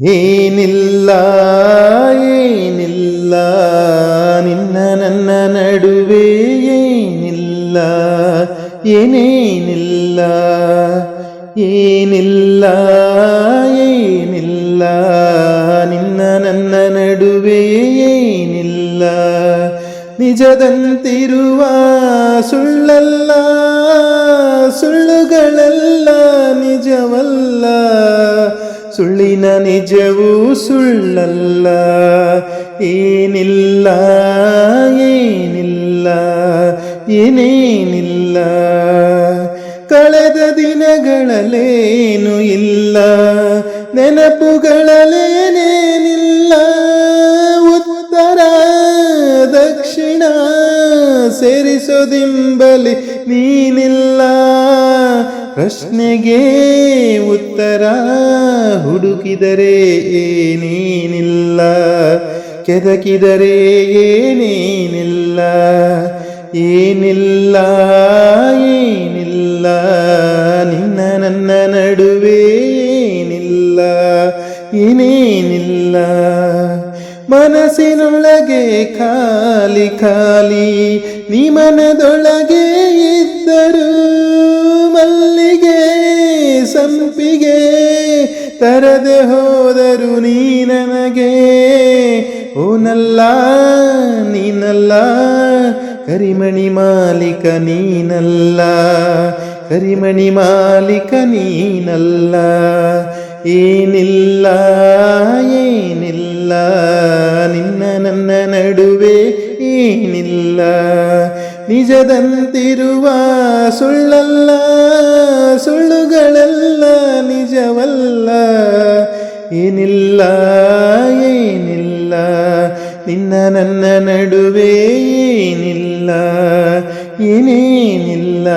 ಏನಿಲ್ಲ ಏನಿಲ್ಲ, ನಿನ್ನ ನನ್ನ ನಡುವೆ ಏನಿಲ್ಲ, ಏನೇನಿಲ್ಲ, ಏನಿಲ್ಲ ಏನಿಲ್ಲ, ನಿನ್ನ ನನ್ನ ನಡುವೆ ಏನಿಲ್ಲ. ನಿಜದಂತಿರುವ ಸುಳ್ಳಲ್ಲ, ಸುಳ್ಳುಗಳೆಲ್ಲ, ನಿಜವಲ್ಲ. ಸುಳ್ಳಿನ ನಿಜವೂ ಸುಳ್ಳಲ್ಲ. ಏನಿಲ್ಲ ಏನಿಲ್ಲ ಏನೇನಿಲ್ಲ. ಕಳೆದ ದಿನಗಳಲ್ಲೇನು ಇಲ್ಲ. ನೆನಪುಗಳಲ್ಲೇನೇನಿಲ್ಲ. ಉತ್ತರ ದಕ್ಷಿಣ ಸೇರಿಸೋದಿಂಬಲಿ ನೀನಿಲ್ಲ. ಪ್ರಶ್ನೆಗೆ ಉತ್ತರ ಹುಡುಕಿದರೆ ಏನೇನಿಲ್ಲ? ಕೆದಕಿದರೆ ಏನೇನಿಲ್ಲ? ಏನಿಲ್ಲ ಏನಿಲ್ಲ? ನಿನ್ನ ನನ್ನ ನಡುವೆ ಏನಿಲ್ಲ? ಏನೇನಿಲ್ಲ? ಮನಸ್ಸಿನೊಳಗೆ ಖಾಲಿ ಖಾಲಿ, ನಿಮನದೊಳಗೆ ಇದ್ದರು ಸಂಪಿಗೆ ತರದೆ ಹೋದರು ನೀ ನನಗೆ. ಓನಲ್ಲ, ನೀನಲ್ಲ, ಕರಿಮಣಿ ಮಾಲೀಕ ನೀನಲ್ಲ, ಕರಿಮಣಿ ಮಾಲೀಕ ನೀನಲ್ಲ. ಏನಿಲ್ಲ ಏನಿಲ್ಲ, ನಿನ್ನ ನನ್ನ ನಡುವೆ ಏನಿಲ್ಲ. ನಿಜದಂತಿರುವ ಸುಳ್ಳಲ್ಲ. ಸುಳ್ಳುಗಳೆಲ್ಲ ನಿಜವಲ್ಲ. ಏನಿಲ್ಲ ಏನಿಲ್ಲ. ನಿನ್ನ ನನ್ನ ನಡುವೆ ಏನಿಲ್ಲ ಏನೇನಿಲ್ಲ.